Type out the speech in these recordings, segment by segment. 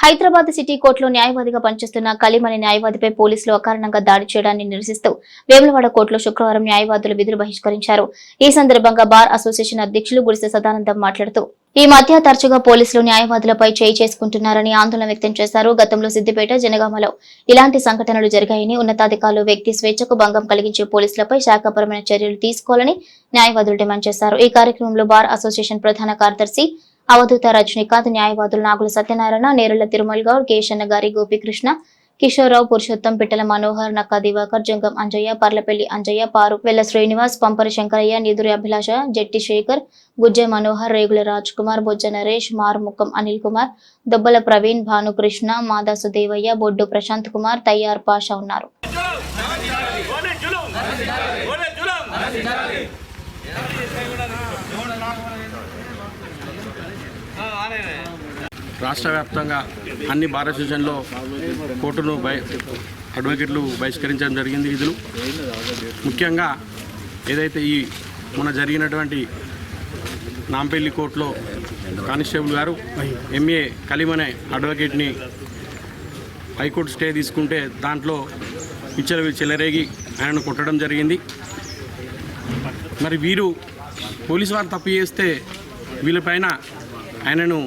Hyderabad city కోర్టులో న్యాయవాదిగా పనిచేస్తున్న కలిమని న్యాయవాదిపై పోలీసులు అకారణంగా దాడి చేయడాన్ని నిరసిస్తూ వేములవాడ కోర్టులో శుక్రవారం న్యాయవాదులు విధులు బహిష్కరించారు. ఈ సందర్భంగా బార్ అసోసియేషన్ అధ్యక్షులు గుడిసె సదానందం మాట్లాడుతూ ఈ మధ్య తరచుగా పోలీసులు న్యాయవాదులపై చేయి చేసుకుంటున్నారని ఆందోళన వ్యక్తం చేశారు. గతంలో సిద్దిపేట జనగామలో ఇలాంటి సంఘటనలు జరిగాయని ఉన్నతాధికారులు వ్యక్తి స్వేచ్ఛకు భంగం కలిగించే పోలీసులపై శాఖపరమైన చర్యలు తీసుకోవాలని న్యాయవాదులు డిమాండ్ చేశారు. ఈ కార్యక్రమంలో బార్ అసోసియేషన్ ప్రధాన కార్యదర్శి అవధూత రజనీకాంత్ న్యాయవాదులు నాగుల సత్యనారాయణ నేరుల తిరుమల్ గౌడ్ కేశన్న గారి గోపికృష్ణ కిషోర్రావు పురుషోత్తం పిట్టల మనోహర్ నక్క దివాకర్ జంగం అంజయ్య పర్లపల్లి అంజయ్య పారు వెల్ల శ్రీనివాస్ పంపరి శంకరయ్య నిదురి అభిలాష జట్టి శేఖర్ గుజ్జె మనోహర్ రేగుల రాజ్ కుమార్ బొజ్జ నరేష్ మారుముఖం అనిల్ కుమార్ దొబ్బల ప్రవీణ్ భానుకృష్ణ మాదాసు దేవయ్య బొడ్డు ప్రశాంత్ కుమార్ తయ్యార్ పాషా ఉన్నారు. రాష్ట్ర వ్యాప్తంగా అన్ని బార్ అసోసియేషన్లో కోర్టును బై అడ్వకేట్లు బహిష్కరించడం జరిగింది. విధులు ముఖ్యంగా ఏదైతే ఈ మొన్న జరిగినటువంటి నాంపల్లి కోర్టులో కానిస్టేబుల్ గారు ఎంఏ కలిమనే అడ్వకేట్ని హైకోర్టు స్టే తీసుకుంటే దాంట్లో పిచ్చలు చెలరేగి ఆయనను కొట్టడం జరిగింది. మరి వీరు పోలీసు వారు తప్పు చేస్తే వీళ్ళపైన ఆయనను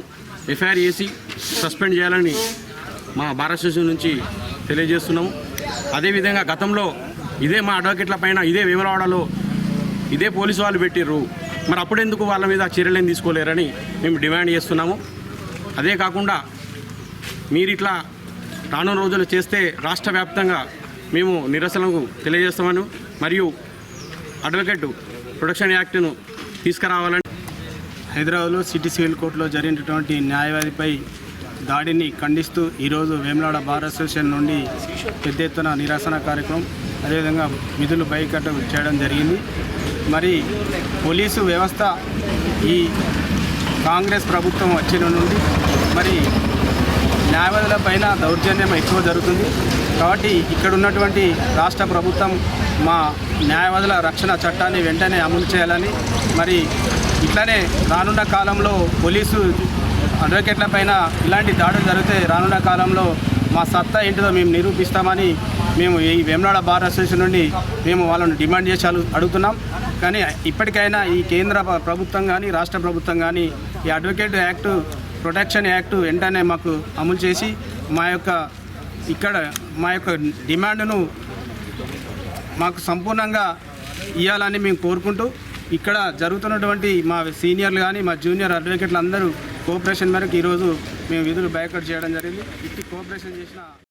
ఎఫ్ఐఆర్ చేసి సస్పెండ్ చేయాలని మా భారత అసోసియేషన్ నుంచి తెలియజేస్తున్నాము. అదేవిధంగా గతంలో ఇదే మా అడ్వకేట్ల పైన ఇదే విమలవాడలో ఇదే పోలీసు వాళ్ళు పెట్టిర్రు. మరి అప్పుడెందుకు వాళ్ళ మీద చర్యలేం తీసుకోలేరని మేము డిమాండ్ చేస్తున్నాము. అదే కాకుండా మీరు ఇట్లా రానున్న రోజులు చేస్తే రాష్ట్ర వ్యాప్తంగా మేము నిరసనకు తెలియజేస్తామని మరియు అడ్వకేట్ ప్రొటెక్షన్ యాక్ట్ను తీసుకురావాలని హైదరాబాద్లో సిటీ సివిల్ కోర్టులో జరిగినటువంటి న్యాయవాదిపై దాడిని ఖండిస్తూ ఈరోజు వేములాడ బార్ అసోసియేషన్ నుండి పెద్ద ఎత్తున నిరసన కార్యక్రమం అదేవిధంగా విధులు బైకట్ చేయడం జరిగింది. మరి పోలీసు వ్యవస్థ ఈ కాంగ్రెస్ ప్రభుత్వం వచ్చిన నుండి మరి న్యాయవాదుల పైన దౌర్జన్యం ఎక్కువ జరుగుతుంది. కాబట్టి ఇక్కడ ఉన్నటువంటి రాష్ట్ర ప్రభుత్వం మా న్యాయవాదుల రక్షణ చట్టాన్ని వెంటనే అమలు చేయాలని మరి ఇట్లానే రానున్న కాలంలో పోలీసు అడ్వకేట్ల పైన ఇలాంటి దాడులు జరిగితే రానున్న కాలంలో మా సత్తా ఏంటిదో మేము నిరూపిస్తామని మేము ఈ వేమనాడ బార్ అసోసియేషన్ నుండి మేము వాళ్ళని డిమాండ్ చేసి అడుగుతున్నాం. కానీ ఇప్పటికైనా ఈ కేంద్ర ప్రభుత్వం కానీ రాష్ట్ర ప్రభుత్వం కానీ ఈ అడ్వకేట్ యాక్ట్ ప్రొటెక్షన్ యాక్ట్ వెంటనే మాకు అమలు చేసి మా యొక్క ఇక్కడ మా యొక్క డిమాండ్ను మాకు సంపూర్ణంగా ఇవ్వాలని మేము కోరుకుంటూ ఇక్కడ జరుగుతున్నటువంటి మా సీనియర్లు కానీ మా జూనియర్ అడ్వకేట్లు అందరూ కోఆపరేషన్ మేరకు ఈరోజు మేము విధులు బయకట్ చేయడం జరిగింది. ఇట్టి కోఆపరేషన్ చేసిన